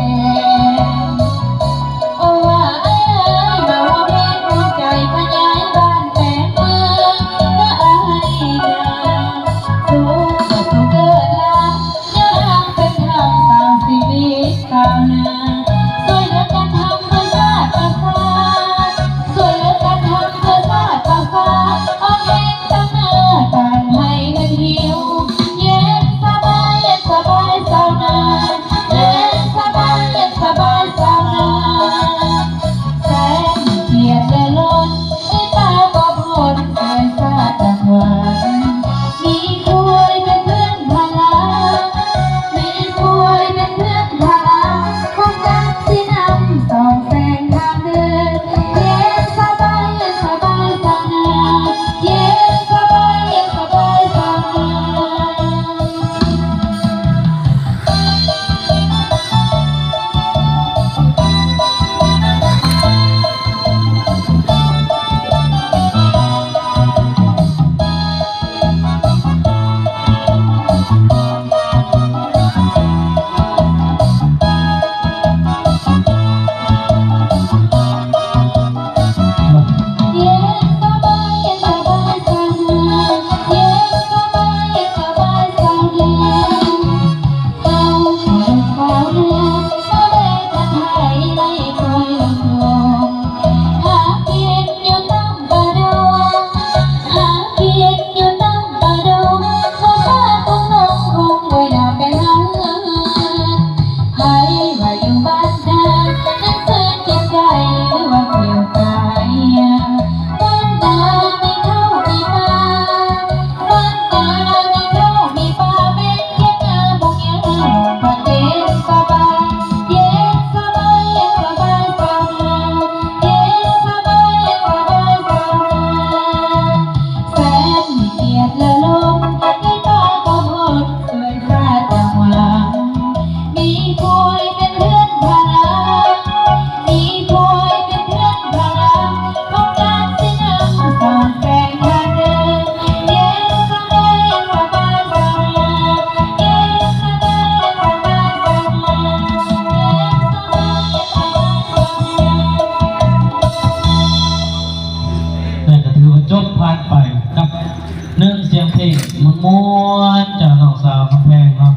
Oh. ผ่านไปกับเนื่อเสียงเพลงมันม้วนจากนองสาวกำแพงครับ